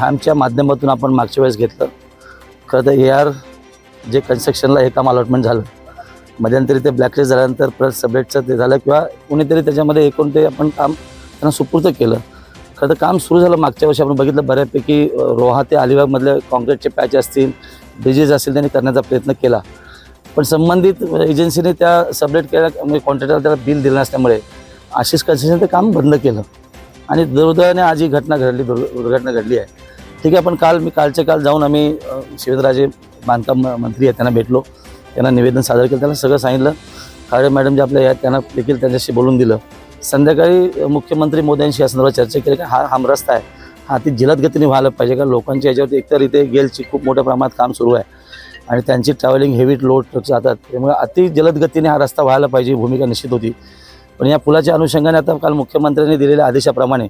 आमच्या माध्यमातून आपण मागच्या वेळेस घेतलं. खरं तर ए आर जे कन्स्ट्रक्शनला हे काम अलॉटमेंट झालं मध्यंतरी ते ब्लॅकलिस्ट झाल्यानंतर परत सबलेटचं ते झालं किंवा कुणीतरी त्याच्यामध्ये एकूण ते आपण काम त्यांना सुपूर्द केलं. खरं तर काम सुरू झालं मागच्या वर्षी. आपण बघितलं बऱ्यापैकी रोहा ते अलिबागमधले कॉन्क्रीटचे पॅच असतील ब्रिजेस असतील त्यांनी करण्याचा प्रयत्न केला. पण संबंधित एजन्सीने त्या सबलेट केल्या म्हणजे कॉन्ट्रॅक्टरला त्याला बिल दिलं नसल्यामुळे आशिष कन्स्ट्रक्शन ते काम बंद केलं. आणि दुर्दैवाने आज ही घटना घडली दुर् दुर्घटना घडली आहे. ठीक आहे पण काल मी कालच्या काल जाऊन आम्ही शिवेंद्रराजे बांधकाम म- मंत्री आहेत त्यांना भेटलो. त्यांना निवेदन सादर केलं त्यांना सगळं सांगितलं. खाडे मॅडम जे आपल्या आहेत त्यांना देखील त्यांच्याशी बोलून दिलं. संध्याकाळी मुख्यमंत्री मोद्यांशी या संदर्भात चर्चा केली की हा रस्ता आहे. हा अति जलद गतीने व्हायला पाहिजे कारण लोकांच्या याच्यावरती एकतर इथे गेलची खूप मोठ्या प्रमाणात काम सुरू आहे. आणि त्यांची ट्रॅव्हलिंग हेवी लोड ट्रक जातात. त्यामुळे अति जलद गतीने हा रस्ता व्हायला पाहिजे भूमिका निश्चित होती. पण या पुलाच्या अनुषंगाने आता काल मुख्यमंत्र्यांनी दिलेल्या आदेशाप्रमाणे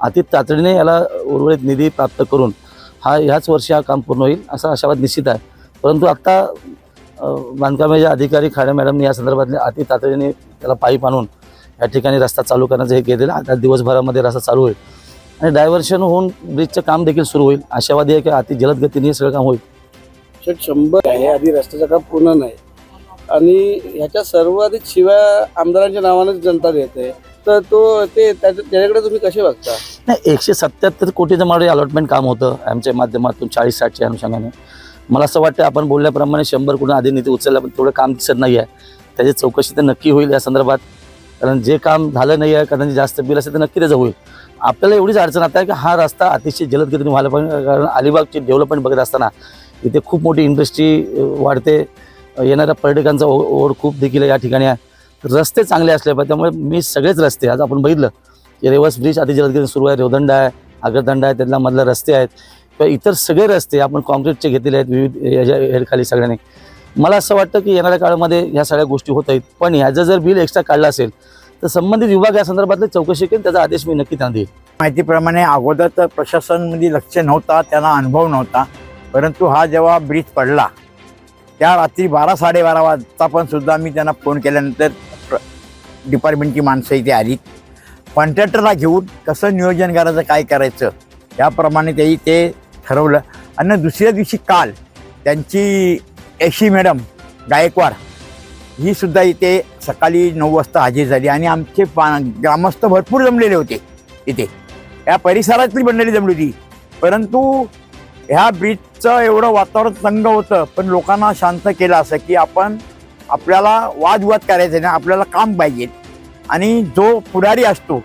अति तातडीने याला उर्वरित निधी प्राप्त करून हा ह्याच वर्षी हा काम पूर्ण होईल असा आशावाद निश्चित आहे. परंतु आत्ता बांधकामाचे अधिकारी खाडे मॅडमने या संदर्भातले अति तातडीने त्याला पाईप आणून या ठिकाणी रस्ता चालू करण्याचं हे केलेलं आता दिवसभरामध्ये रस्ता चालू होईल. आणि डायव्हर्शन होऊन ब्रिजचं काम देखील सुरू होईल. आशावादी आहे की अति जलद गतीने हे सगळं काम होईल. शेट शंभर आहे आधी रस्त्याचं काम पूर्ण नाही. आणि ह्याच्या सर्वाधिक शिवाय आमदारांच्या नावानेच जनता देते. तर तो ते त्याच्याकडे तुम्ही कसे बघता? नाही एकशे सत्याहत्तर कोटीचं माझे अलॉटमेंट काम होतं आमच्या माध्यमातून चाळीस साठच्या अनुषंगाने. मला असं वाटतं आपण बोलल्याप्रमाणे शंभर कोटी आधी निधी उचलला पण तेवढं काम दिसत नाही आहे त्याची चौकशी तर नक्की होईल या संदर्भात. कारण जे काम झालं नाही आहे कारण जास्त बिल असेल तर नक्की त्याचं होईल. आपल्याला एवढीच अडचण आता आहे की हा रस्ता अतिशय जलद गतीने व्हायला पाहिजे कारण अलिबागची डेव्हलपमेंट बघत असताना इथे खूप मोठी इंडस्ट्री वाढते. येणाऱ्या पर्यटकांचा ओ- ओढ खूप देखील या ठिकाणी आहे. रस्ते चांगले असले पाहिजे त्यामुळे मी सगळेच रस्ते आज आपण बघितलं की रेवस ब्रिज अति जलदगतीने सुरू आहे रेवदंड आहे आगरदंड आहे त्यातला मधले रस्ते आहेत. किंवा इतर सगळे रस्ते आपण कॉन्क्रीटचे घेतलेले आहेत विविध याच्या हेडखाली सगळ्यांनी. मला असं वाटतं की येणाऱ्या काळामध्ये ह्या सगळ्या गोष्टी होत आहेत पण ह्याचं जर बिल एक्स्ट्रा काढलं असेल तर संबंधित विभाग या संदर्भातली चौकशी केली त्याचा आदेश मी नक्की त्यांना देईल माहितीप्रमाणे अगोदर तर प्रशासनमध्ये लक्ष नव्हता त्याला अनुभव नव्हता परंतु हा जेव्हा ब्रिज पडला त्या रात्री बारा साडेबारा वाजता पण सुद्धा मी त्यांना फोन केल्यानंतर प्र- डिपार्टमेंटची माणसं इथे आली. कॉन्ट्रॅक्टरला घेऊन कसं नियोजन करायचं काय करायचं याप्रमाणे तेही ते ठरवलं. आणि दुसऱ्या दिवशी काल त्यांची एशी मॅडम गायकवाड ही सुद्धा इथे सकाळी नऊ वाजता हाजीर झाली आणि आमचे पा ग्रामस्थ भरपूर जमलेले होते इथे. या परिसरातली मंडळी जमली होती. परंतु ह्या बीचचं एवढं वातावरण तंग होतं पण लोकांना शांत केलं असं की आपण आपल्याला वादविवाद करायचे ना आपल्याला काम पाहिजे. आणि जो पुढारी असतो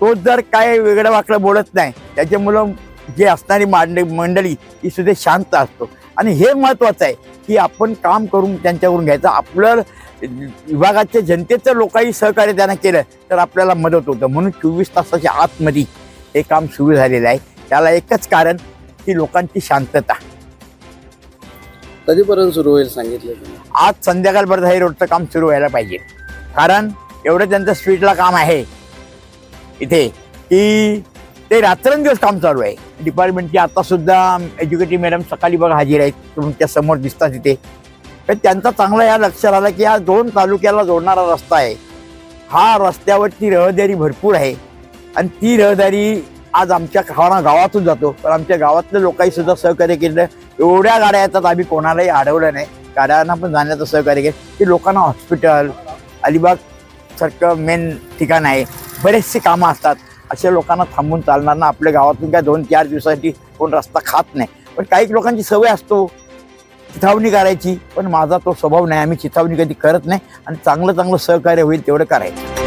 तो जर काय वेगळं वाकडं बोलत नाही त्याच्यामुळं जे असणारी मांड मंडळी ही सुद्धा शांत असतो. आणि हे महत्त्वाचं आहे की आपण काम करून त्यांच्याकडून घ्यायचं. आपलं विभागाच्या जनतेचं लोकांनी सहकार्य त्यांना केलं तर आपल्याला मदत होतं. म्हणून चोवीस तासाच्या आतमध्ये हे काम सुरू झालेलं आहे. त्याला एकच कारण की लोकांची शांतता. कधीपर्यंत सुरू होईल सांगितलं आज संध्याकाळपर्यंत हे रोडचं काम सुरू व्हायला पाहिजे. कारण एवढं त्यांचं स्पीडला काम आहे. इथे की ते रात्रंदिवस काम चालू आहे. डिपार्टमेंटची आता सुद्धा एज्युकेटिव्ह मॅडम सकाळी बघा हजीर आहेत. तुमच्यासमोर दिसतात तिथे तर त्यांचा चांगला या लक्षात आला की हा दोन तालुक्याला जोडणारा रस्ता आहे. हा रस्त्यावरती रहदारी भरपूर आहे. आणि ती रहदारी आज आमच्या गावा गावातून जातो. पण आमच्या गावातल्या लोकांनी सुद्धा सहकार्य केलं एवढ्या गाड्या येतात आम्ही कोणालाही अडवलं नाही. गाड्यांना पण जाण्याचं सहकार्य केलं की लोकांना हॉस्पिटल अलिबाग सारखं मेन ठिकाण आहे. बरेचसे कामं असतात. अशा लोकांना थांबून चालणार ना आपल्या गावातून काय दोन चार दिवसासाठी कोण रस्ता खात नाही. पण काही लोकांची सवय असतो. चिथावणी करायची. पण माझा तो स्वभाव नाही. आम्ही चिथावणी कधी करत नाही. आणि चांगलं चांगलं सहकार्य होईल तेवढं करायचं.